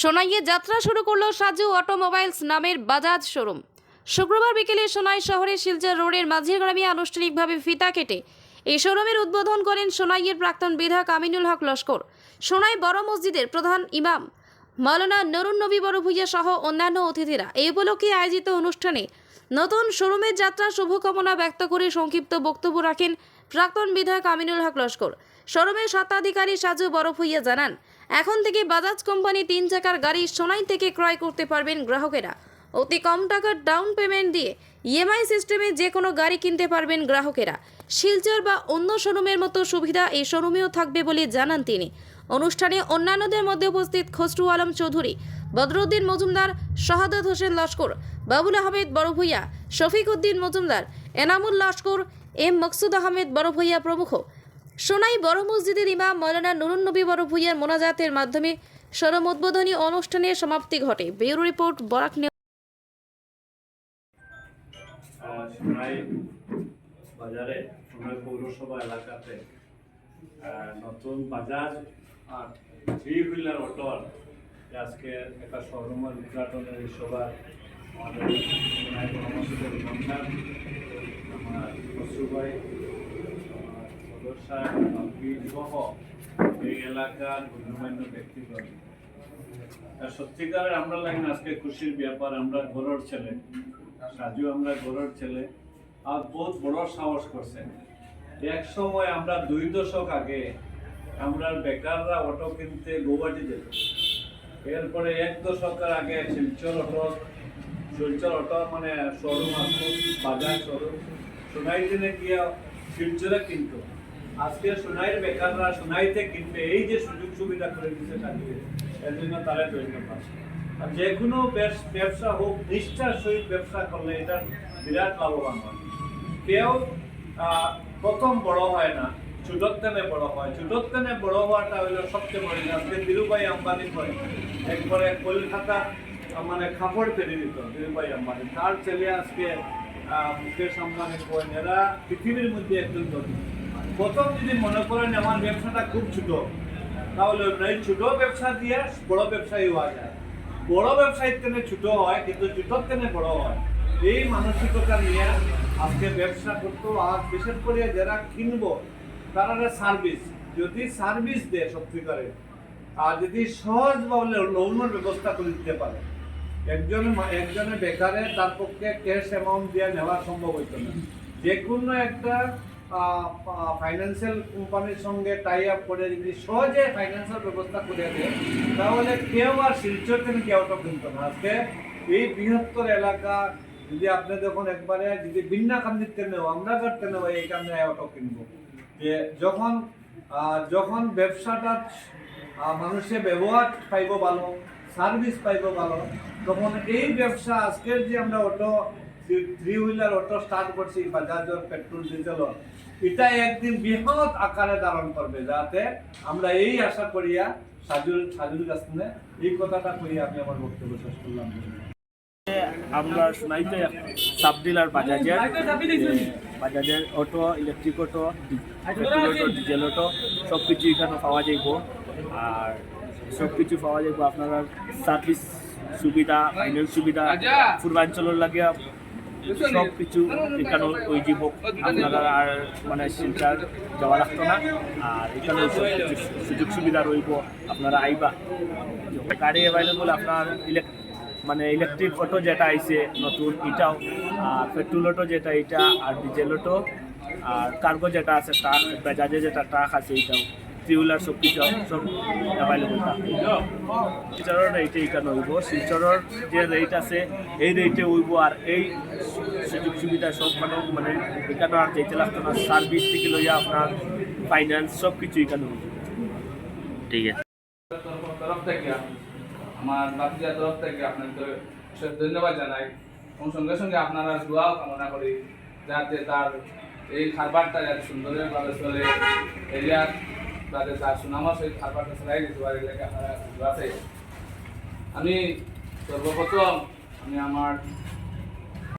সোনাইয়ে যাত্রা শুরু করল সাজু অটোমোবাইলস নামের বাজাজ শোরুম। শুক্রবার বিকেলে সোনাই শহরের শিলচর রোডের মাঝিরগ্রামে আনুষ্ঠানিকভাবে ফিতা কেটে এই শোরুমের উদ্বোধন করেন সোনাইয়ের প্রাক্তন বিধায়ক আমিনুল হক লস্কর। সোনাই বড় মসজিদের প্রধান ইমাম। মাওলানা নরুন নবী বড় ভুইয়া সহ অন্যান্য অতিথিরা এই উপলক্ষে আয়োজিত অনুষ্ঠানে নতুন শোরুমের যাত্রা শুভকামনা ব্যক্ত করে সংক্ষিপ্ত বক্তব্য রাখেন প্রাক্তন বিধায়ক আমিনুল হক লস্কর। শোরুমের স্বত্বাধিকারী সাজু বরফুইয়া জানান, এখন থেকে বাজাজ কোম্পানি তিন চাকার গাড়ি সোনাই থেকে ক্রয় করতে পারবেন গ্রাহকেরা। অতি কম টাকার ডাউন পেমেন্ট দিয়ে ইএমআই সিস্টেমে যে কোনো গাড়ি কিনতে পারবেন গ্রাহকেরা। শিলচর বা অন্য শোরুমের মতো সুবিধা এই শোরুমেও থাকবে বলে জানান তিনি। অনুষ্ঠানে অন্যান্যদের মধ্যে উপস্থিত খসরু আলম চৌধুরী, বদরুদ্দিন মজুমদার, শাহাদত হোসেন লস্কর, বাবুল আহমেদ বড়ভূইয়া শফিক উদ্দিন মজুমদার, এনামুল লস্কর এম মকসুদ আহমেদ বড়ভূইয়া প্রমুখ। সোনাই বড় মসজিদের ইমাম মৌলানা নুরুন নবী বড় ভুইয়ার মোনাজাতের মাধ্যমে সরম উদ্বোধনী অনুষ্ঠানের সমাপ্তি ঘটে। ব্যুরো রিপোর্ট, বরাক বাজারে, সোনাই আজকে একটা আমাদের আমরা লাগেন আজকে খুশির ব্যাপার, আমরা ছেলে, সাজু আমরা ছেলে, আর বহুত বড় সাহস এক সময় আমরা দুই দশক আগে আমরা বেকাররা অটো কিনতে গৌহাটি যেত এরপরে এক দশকের আগে শিলচর অটো শিলচর অটো মানে শোরুম আসতো বাজার শোরুম। সোনাই দিনে গিয়া কিনতো। আজকে সোনাইয়ের বেকাররা সোনাইতে কিনবে, এই যে সুযোগ সুবিধা করে এর জন্য তারা ধন্যবাদ আর যে কোনো ব্যবসা হোক, নিষ্ঠার সহিত ব্যবসা করলে এটা বিরাট লাভবান হয়। কেউ প্রথম বড় হয় না ছোটোর তেনে বড় হয়। ছোটোর তেনে বড় হওয়াটা হলো সবচেয়ে বড়। আজকে ধীরুভাই আম্বানি হয় একবারে কলকাতা মানে খাপড় ফেলে দিত ধীরুভাই আম্বানি। তার ছেলে আজকে মুকেশ আম্বানি করেন এরা পৃথিবীর মধ্যে একজন ধনী প্রথম যদি মনে করেন, আমার ব্যবসাটা খুব ছোট, তাহলে এই ছোট ব্যবসা দিয়ে বড় ব্যবসায়ী হওয়া যায়। বড় ব্যবসায়ীর তেনে ছোট হয়, কিন্তু ছোটোর তেনে বড় হয়। এই মানসিকতা নিয়ে আজকে ব্যবসা করতো আর বিশেষ করে যারা কিনবো, তারা সার্ভিস যদি সার্ভিস দেয় সত্যিকারে, আর যদি সহজভাবে লোনের ব্যবস্থা করে দিতে পারে একজন একজনের বেকারে তার পক্ষে ক্যাশ অ্যামাউন্ট দিয়ে নেওয়া সম্ভব হইতো না। যে কোনো একটা ফাইন্যান্সিয়াল কোম্পানির সঙ্গে টাই আপ করে যদি সহজে ফাইন্যান্সিয়াল ব্যবস্থা করে দেয় তাহলে কেউ আর শিলচর থেকে কেউ তো কিনতো না। আজকে এই বৃহত্তর এলাকা যদি আপনি দেখুন একবারে যদি বিন্না কান্দিতে নেও আমরা করতে নেব এই কারণে অটো কিনবো। যে যখন যখন ব্যবসাটা আহ, মানুষে ব্যবহার পাইব ভালো সার্ভিস পাইব ভালো। তখন এই ব্যবসা আজকের যে আমরা auto three wheeler auto start করছি বাজাজর পেট্রোল ডিজেল এটা একদিন বৃহৎ আকারে ধারণ করবে যাতে আমরা এই আশা করিয়া সাজুর সাজুর কাছ এই কথাটা করিয়া আমি আমার বক্তব্য শেষ করলাম। আমরা সোনাইতে সাব ডিলার বাজাজের বাজাজের auto electric auto petrol auto diesel auto সব কিছু এখানে পাওয়া যাইব। আর সব কিছু পাওয়া যাইব আপনারা সার্ভিস সুবিধা ফাইন্যান্স সুবিধা, পূর্বাঞ্চলের লাগে সব কিছু এখানে ওই জীব আপনারা আর মানে শিলচার যাওয়া লাগতো না। আর এখানে সুযোগ সুবিধা রইব, আপনারা আইবা। গাড়ি অ্যাভেলেবল আপনার ইলেকট্রিক মানে ইলেকট্রিক অটো যেটা আইছে, নতুন এটাও, আর পেট্রোল অটো যেটা, এটা, আর ডিজেল অটো আর কার্গো যেটা আছে ট্রাক বেজাজে যেটা ট্রাক আছে, এটাও। টিউলার সব কিছু সব অ্যাভেলেবল থাকে। শিলচরের রেটে এখানে হইব শিলচরের যে রেট আছে এই রেটে হইব আর এই সুযোগ সুবিধা সব মানে মানে এখানে আর যেতে লাগতো না। সার্ভিস থেকে লইয়া আপনার ফাইন্যান্স সব কিছু এখানে ঠিক আছে। তরফ- তরফ থেকে আমার বাতিজার তরফ থেকে আপনাকে ধন্যবাদ জানাই। এবং সঙ্গে সঙ্গে আপনারা দোয়াও কামনা করি যাতে তার এই খাবারটা যাতে সুন্দরভাবে চলে এরিয়ার যাতে তার আছে সেই খাবারটা ছড়াই দিতে পারে এলাকা আছে। আমি সর্বপ্রথম আমি আমার